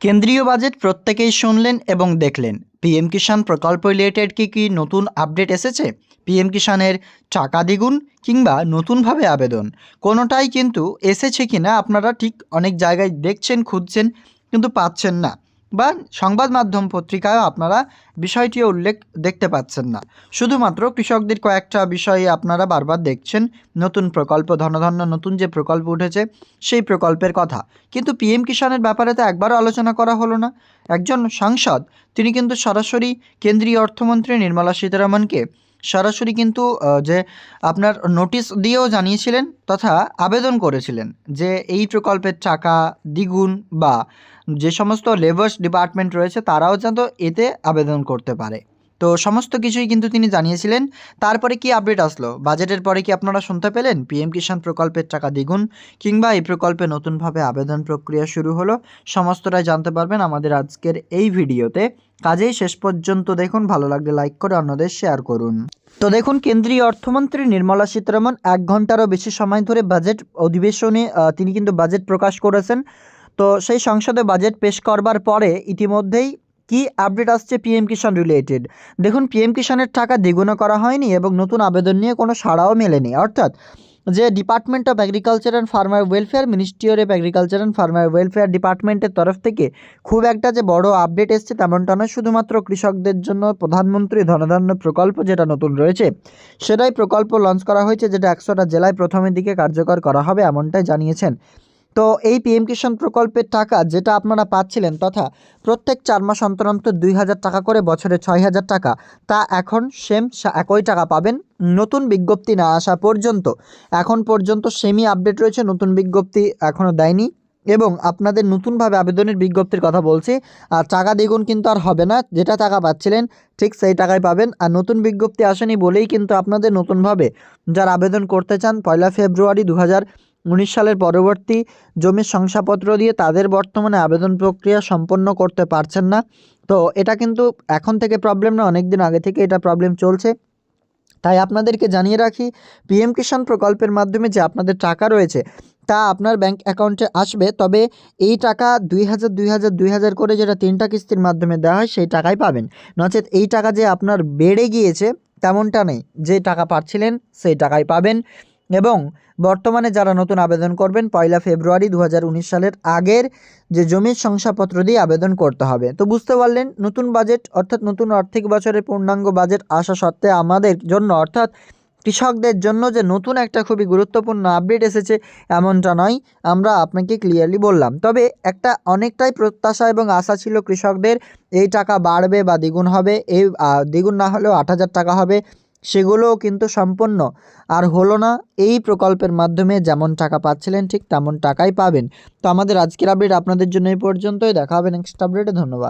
কেন্দ্রীয় বাজেট প্রত্যেকেই শুনলেন এবং দেখলেন। পিএম কিষাণ প্রকল্প রিলেটেড কি কি নতুন আপডেট এসেছে? পিএম কিষাণের টাকা দ্বিগুণ কিংবা নতুনভাবে আবেদন? কোনোটাই কিন্তু এসেছে কি না আপনারা ঠিক অনেক জায়গায় দেখছেন, খুঁজছেন, কিন্তু পাচ্ছেন না। বা সংবাদ মাধ্যম পত্রিকায় আপনারা বিষয়টিও উল্লেখ দেখতে পাচ্ছেন না। শুধুমাত্র কৃষকদের কয়েকটা বিষয়ে আপনারা বারবার দেখছেন, নতুন প্রকল্প, ধনধান্য, নতুন যে প্রকল্প উঠেছে, সেই প্রকল্পের কথা। কিন্তু পিএম কিষাণের ব্যাপারে তো একবারও আলোচনা করা হলো না। একজন সাংসদ, তিনি কিন্তু সরাসরি কেন্দ্রীয় অর্থমন্ত্রী নির্মলা সীতারামনকে সরাসরি কিন্তু যে আপনার নোটিশ দিয়েও জানিয়েছিলেন তথা আবেদন করেছিলেন যে এই প্রকল্পের টাকা দ্বিগুণ বা যে সমস্ত লেবার্স ডিপার্টমেন্ট রয়েছে তারাও যেন এতে আবেদন করতে পারে। তো সমস্ত কিছুই কিন্তু তিনি জানিয়েছিলেন। তারপরে কি আপডেট আসলো? বাজেটের পরে কি আপনারা শুনতে পেলেন? পিএম কিষাণ প্রকল্পের টাকা দ্বিগুণ কিংবা এই প্রকল্পে নতুনভাবে আবেদন প্রক্রিয়া শুরু হলো, সমস্তটাই জানতে পারবেন আমাদের আজকের এই ভিডিওতে। কাজেই শেষ পর্যন্ত দেখুন, ভালো লাগলে লাইক করে অন্যদের শেয়ার করুন। তো দেখুন, কেন্দ্রীয় অর্থমন্ত্রী নির্মলা সীতারামন এক ঘন্টারও বেশি সময় ধরে বাজেট অধিবেশনে তিনি কিন্তু বাজেট প্রকাশ করেছেন। তো সেই সংসদে বাজেট পেশ করবার পরে ইতিমধ্যেই কি আপডেট আসছে পিএম কিষাণ রিলেটেড দেখুন, পিএম কিষাণের টাকা দ্বিগুণ করা হয়নি এবং নতুন আবেদন নিয়ে কোনো সাড়াও মেলেনি। অর্থাৎ, যে department of agriculture and farmer welfare ministry of agriculture and farmer welfare ডিপার্টমেন্টের তরফ থেকে খুব একটা যে বড় আপডেট এসছে তেমনটা নয়, শুধুমাত্র কৃষকদের জন্য প্রধানমন্ত্রী ধনধান্য প্রকল্প যেটা নতুন রয়েছে, সেটাই প্রকল্প লঞ্চ করা হয়েছে, যেটা একশোটা জেলায় প্রথমের দিকে কার্যকর করা হবে এমনটাই জানিয়েছেন তো এই পিএম কিষাণ প্রকল্পের টাকা যেটা আপনারা পাচ্ছিলেন তথা প্রত্যেক চার মাস অন্তর অন্তর দুই হাজার টাকা করে বছরে ছয় হাজার টাকা, তা এখন সেম একই টাকা পাবেন। নতুন বিজ্ঞপ্তি না আসা পর্যন্ত, এখন পর্যন্ত সেমি আপডেট রয়েছে, নতুন বিজ্ঞপ্তি এখনও দেয়নি। এবং আপনাদের নতুনভাবে আবেদনের বিজ্ঞপ্তির কথা বলছি, আর টাকা দ্বিগুণ কিন্তু আর হবে না, যেটা টাকা পাচ্ছিলেন, ঠিক সেই টাকাই পাবেন। আর নতুন বিজ্ঞপ্তি আসেনি বলেই কিন্তু আপনাদের নতুনভাবে যারা আবেদন করতে চান, পয়লা ফেব্রুয়ারি দু হাজার উনিশ সালের পরবর্তী জমির শংসাপত্র দিয়ে তাদের বর্তমানে আবেদন প্রক্রিয়া সম্পন্ন করতে পারছেন না। তো এটা কিন্তু এখন থেকে প্রবলেম না অনেক দিন আগে থেকে এটা প্রবলেম চলছে। তাই আপনাদেরকে জানিয়ে রাখি পিএম কিষাণ প্রকল্পের মাধ্যমে যে আপনাদের টাকা রয়েছে, তা আপনার ব্যাংক অ্যাকাউন্টে আসবে। তবে এই টাকা দুই হাজার দুই হাজার দুই হাজার করে যেটা তিনটা কিস্তির মাধ্যমে দেওয়া হয়, সেই টাকাই পাবেন। নচেত এই টাকা যে আপনার বেড়ে গিয়েছে, তেমনটা নেই। যে টাকা পাচ্ছিলেন, সেই টাকাই পাবেন। এবং বর্তমানে যারা নতুন আবেদন করবেন, পয়লা ফেব্রুয়ারি দু হাজার উনিশ সালের আগের যে জমির শংসাপত্র দিয়ে আবেদন করতে হবে। তো বুঝতে পারলেন, নতুন বাজেট অর্থাৎ নতুন আর্থিক বছরের পূর্ণাঙ্গ বাজেট আসা সত্ত্বে আমাদের জন্য অর্থাৎ কৃষকদের জন্য যে নতুন একটা খুবই গুরুত্বপূর্ণ আপডেট এসেছে এমনটা নয়, আমরা আপনাকে ক্লিয়ারলি বললাম। তবে একটা অনেকটাই প্রত্যাশা এবং আশা ছিল কৃষকদের, এই টাকা বাড়বে বা দ্বিগুণ হবে, এই দ্বিগুণ না হলেও আট হাজার টাকা হবে সেগুলোও কিন্তু সম্পন্ন। আর হলো না, এই প্রকল্পের মাধ্যমে যেমন টাকা পাচ্ছিলেন ঠিক তেমন টাকাই পাবেন। তো আমাদের আজকের আপডেট আপনাদের জন্য এই পর্যন্তই। দেখা হবে নেক্সট আপডেটে ধন্যবাদ।